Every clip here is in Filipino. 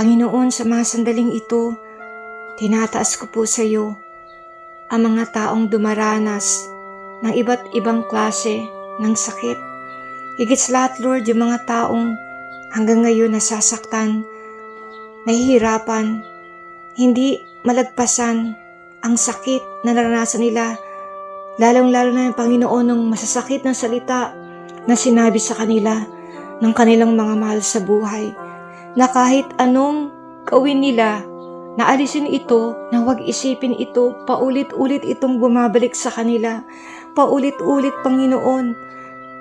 Panginoon, sa mga sandaling ito, tinataas ko po sa iyo ang mga taong dumaranas ng iba't ibang klase ng sakit. Higit sa lahat, Lord, yung mga taong hanggang ngayon nasasaktan, nahihirapan, hindi malagpasan ang sakit na naranasan nila, lalong-lalo na yung Panginoon ng masasakit na salita na sinabi sa kanila ng kanilang mga mahal sa buhay, na kahit anong gawin nila, naalisin ito, na wag isipin ito, paulit-ulit itong bumabalik sa kanila, paulit-ulit Panginoon,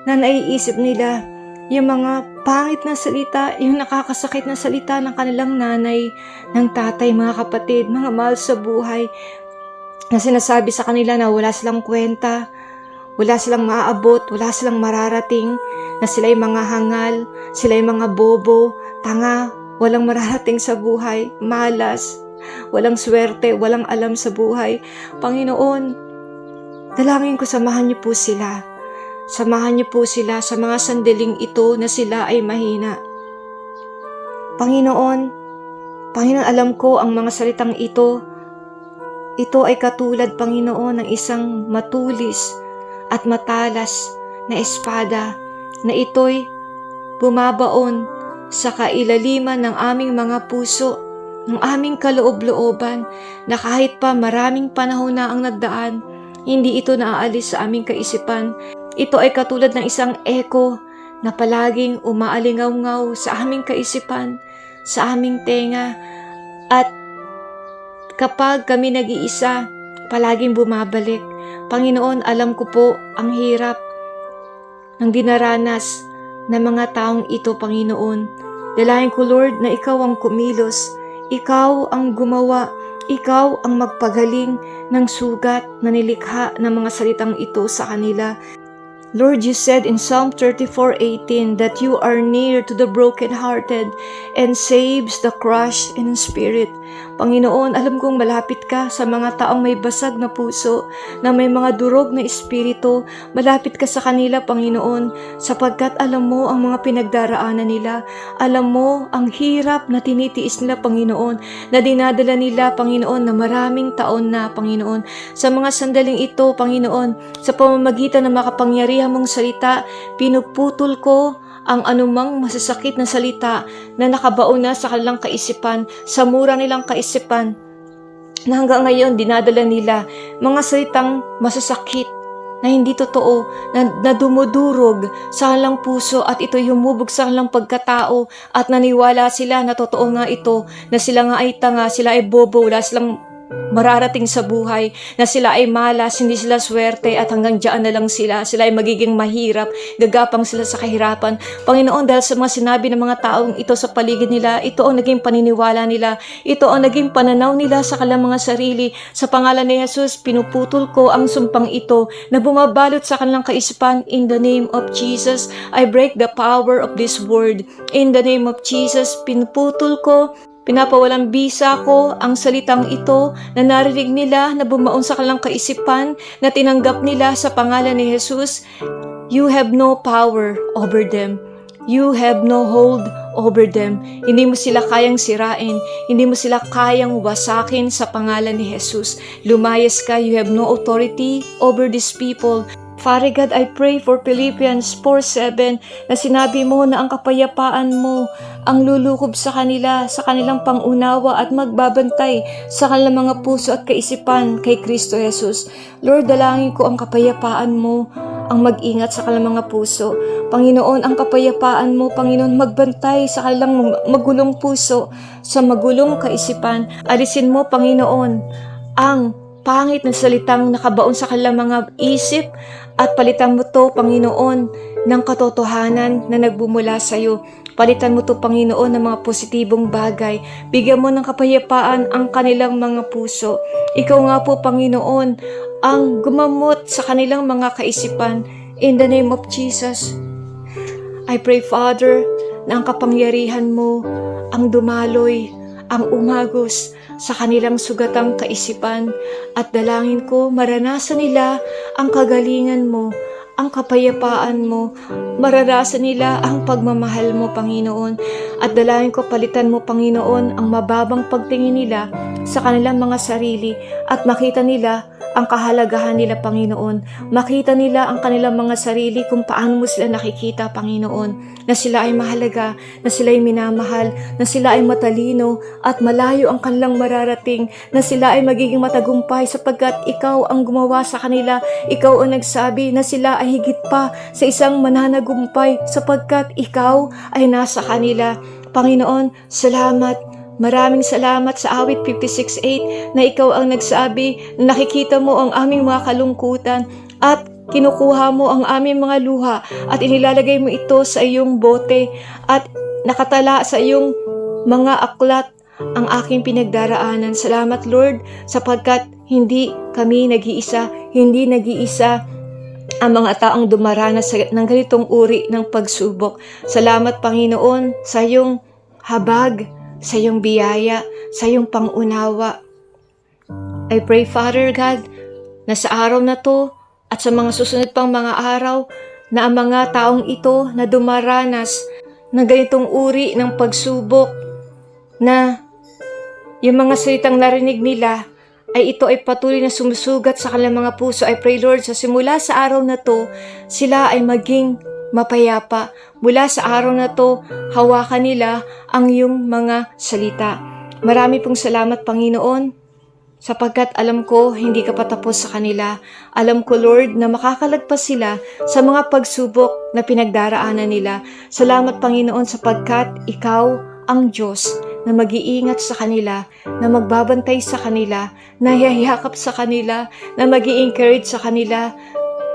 na naiisip nila yung mga pangit na salita, yung nakakasakit na salita ng kanilang nanay, ng tatay, mga kapatid, mga mahal sa buhay, na sinasabi sa kanila na wala silang kwenta, wala silang maaabot, wala silang mararating, na sila'y mga hangal, sila'y mga bobo, tanga, walang mararating sa buhay, malas, walang swerte, walang alam sa buhay. Panginoon, dalangin ko samahan niyo po sila. Samahan niyo po sila sa mga sandaling ito na sila ay mahina. Panginoon, Panginoon alam ko ang mga salitang ito. Ito ay katulad, Panginoon, ng isang matulis at matalas na espada na ito'y bumabaon sa kailaliman ng aming mga puso, ng aming kaloob-looban na kahit pa maraming panahon na ang nagdaan, hindi ito naaalis sa aming kaisipan. Ito ay katulad ng isang eko na palaging umaalingaw-ngaw sa aming kaisipan, sa aming tenga, at kapag kami nag-iisa, palaging bumabalik. Panginoon, alam ko po ang hirap ng dinaranas ng mga taong ito, Panginoon. Dalayan ko, Lord, na Ikaw ang kumilos, Ikaw ang gumawa, Ikaw ang magpagaling ng sugat na nilikha ng mga salitang ito sa kanila. Lord, you said in Psalm 34:18 that you are near to the brokenhearted and saves the crushed in spirit. Panginoon, alam kong malapit ka sa mga taong may basag na puso, na may mga durog na espiritu. Malapit ka sa kanila, Panginoon, sapagkat alam mo ang mga pinagdaraanan nila. Alam mo ang hirap na tinitiis nila, Panginoon, na dinadala nila, Panginoon, na maraming taon na, Panginoon. Sa mga sandaling ito, Panginoon, sa pamamagitan ng makapangyarihan mong salita, pinuputol ko ang anumang masasakit na salita na nakabaon na sa kanilang kaisipan, sa mura nilang kaisipan, na hanggang ngayon dinadala nila mga salitang masasakit na hindi totoo, na, na dumudurog sa kanilang puso at ito'y humubog sa kanilang pagkatao at naniwala sila na totoo nga ito, na sila nga ay tanga, sila ay bobo, wala silang mararating sa buhay, na sila ay malas, hindi sila swerte at hanggang dyan na lang sila, sila ay magiging mahirap, gagapang sila sa kahirapan. Panginoon, dahil sa mga sinabi ng mga taong ito sa paligid nila, ito ang naging paniniwala nila, ito ang naging pananaw nila sa kanilang mga sarili. Sa pangalan ni Jesus, pinuputol ko ang sumpang ito na bumabalot sa kanilang kaisipan in the name of Jesus. I break the power of this word. In the name of Jesus, pinuputol ko Pinapawalang bisa ko ang salitang ito na narinig nila na bumaon sa kanilang kaisipan na tinanggap nila sa pangalan ni Jesus. You have no power over them. You have no hold over them. Hindi mo sila kayang sirain. Hindi mo sila kayang wasakin sa pangalan ni Jesus. Lumayas ka. You have no authority over these people. Father God, I pray for Philippians 4.7 na sinabi mo na ang kapayapaan mo ang lulukob sa kanila, sa kanilang pangunawa at magbabantay sa kanilang mga puso at kaisipan kay Kristo Jesus. Lord, dalangin ko ang kapayapaan mo ang mag-ingat sa kanilang mga puso. Panginoon, ang kapayapaan mo, Panginoon, magbantay sa kanilang magulong puso, sa magulong kaisipan. Alisin mo, Panginoon, ang pangit na salitang nakabaon sa kanilang mga isip at palitan mo to, Panginoon, ng katotohanan na nagbumula sa iyo. Palitan mo to, Panginoon, ng mga positibong bagay. Bigyan mo ng kapayapaan ang kanilang mga puso. Ikaw nga po, Panginoon, ang gumamot sa kanilang mga kaisipan. In the name of Jesus, I pray, Father, na ang kapangyarihan mo ang dumaloy, ang umagos sa kanilang sugatang kaisipan at dalangin ko maranasan nila ang kagalingan mo, ang kapayapaan mo. Mararasa nila ang pagmamahal mo, Panginoon. At dalangin ko palitan mo, Panginoon, ang mababang pagtingin nila sa kanilang mga sarili at makita nila ang kahalagahan nila, Panginoon. Makita nila ang kanilang mga sarili kung paano mo sila nakikita, Panginoon. Na sila ay mahalaga, na sila ay minamahal, na sila ay matalino at malayo ang kanilang mararating, na sila ay magiging matagumpay sapagkat ikaw ang gumawa sa kanila. Ikaw ang nagsabi na sila ay higit pa sa isang mananagumpay sapagkat ikaw ay nasa kanila. Panginoon, salamat Maraming salamat sa awit 56.8 na ikaw ang nagsabi na nakikita mo ang aming mga kalungkutan at kinukuha mo ang aming mga luha at inilalagay mo ito sa iyong bote at nakatala sa iyong mga aklat ang aking pinagdaraanan. Salamat Lord sapagkat hindi kami nag-iisa, hindi nag-iisa ang mga taong dumaranas ng ganitong uri ng pagsubok. Salamat Panginoon sa iyong habag, sa iyong biyaya, sa iyong pangunawa. I pray, Father God, na sa araw na to at sa mga susunod pang mga araw, na ang mga taong ito na dumaranas ng ganitong uri ng pagsubok, na yung mga salitang narinig nila ay ito ay patuloy na sumusugat sa kanilang mga puso. I pray, Lord, sa simula sa araw na to, sila ay maging mapayapa. Mula sa araw na to, hawakan nila ang iyong mga salita. Marami pong salamat, Panginoon, sapagkat alam ko hindi ka patapos sa kanila. Alam ko, Lord, na makakalagpas sila sa mga pagsubok na pinagdaraanan nila. Salamat, Panginoon, sapagkat ikaw ang Diyos na mag-iingat sa kanila, na magbabantay sa kanila, na hihiyakap sa kanila, na mag encourage sa kanila,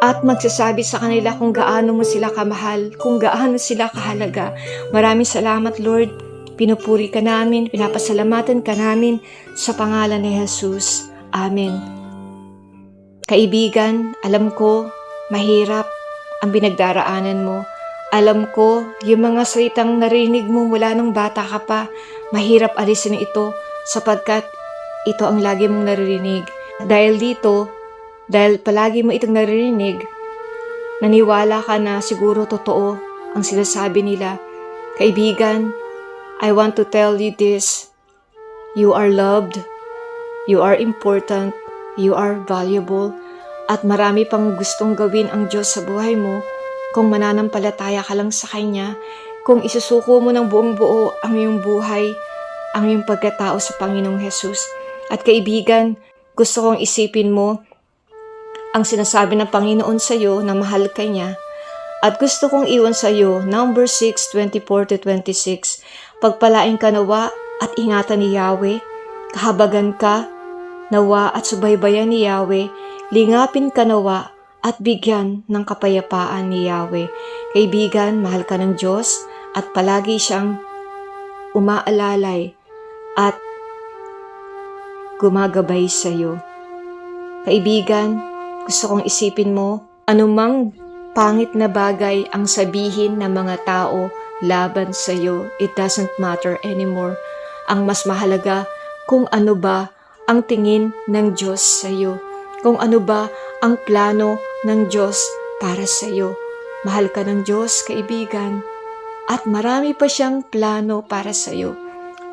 at magsasabi sa kanila kung gaano mo sila kamahal, kung gaano sila kahalaga. Maraming salamat, Lord. Pinupuri ka namin, pinapasalamatan ka namin sa pangalan ni Jesus. Amen. Kaibigan, alam ko, mahirap ang binagdaraanan mo. Alam ko, yung mga salitang narinig mo mula nung bata ka pa, mahirap alisin ito sapagkat ito ang lagi mong naririnig. Dahil dito, dahil palagi mo itong naririnig, naniwala ka na siguro totoo ang sinasabi nila. Kaibigan, I want to tell you this. You are loved. You are important. You are valuable. At marami pang gustong gawin ang Diyos sa buhay mo kung mananampalataya ka lang sa Kanya, kung isusuko mo ng buong buo ang iyong buhay, ang iyong pagkatao sa Panginoong Hesus. At kaibigan, gusto kong isipin mo ang sinasabi ng Panginoon sa iyo na mahal ka niya. At gusto kong iwan sa iyo, number 6, 24-26, pagpalain ka nawa at ingatan ni Yahweh, kahabagan ka, nawa at subaybayan ni Yahweh, lingapin ka nawa at bigyan ng kapayapaan ni Yahweh. Kaibigan, mahal ka ng Diyos at palagi siyang umaalalay at gumagabay sa iyo. Kaibigan, gusto kong isipin mo, anumang pangit na bagay ang sabihin ng mga tao laban sa iyo, it doesn't matter anymore. Ang mas mahalaga kung ano ba ang tingin ng Diyos sa iyo. Kung ano ba ang plano ng Diyos para sa iyo. Mahal ka ng Diyos, kaibigan. At marami pa siyang plano para sa iyo.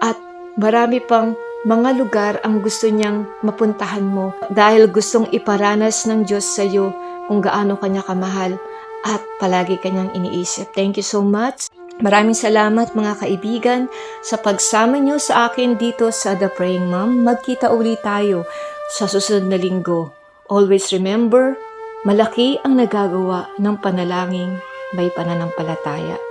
At marami pang mga lugar ang gusto niyang mapuntahan mo dahil gustong iparanas ng Diyos sa iyo kung gaano kanya kamahal at palagi kanyang iniisip. Thank you so much. Maraming salamat mga kaibigan sa pagsama niyo sa akin dito sa The Praying Mom. Magkita ulit tayo sa susunod na linggo. Always remember, malaki ang nagagawa ng panalangin may pananampalataya.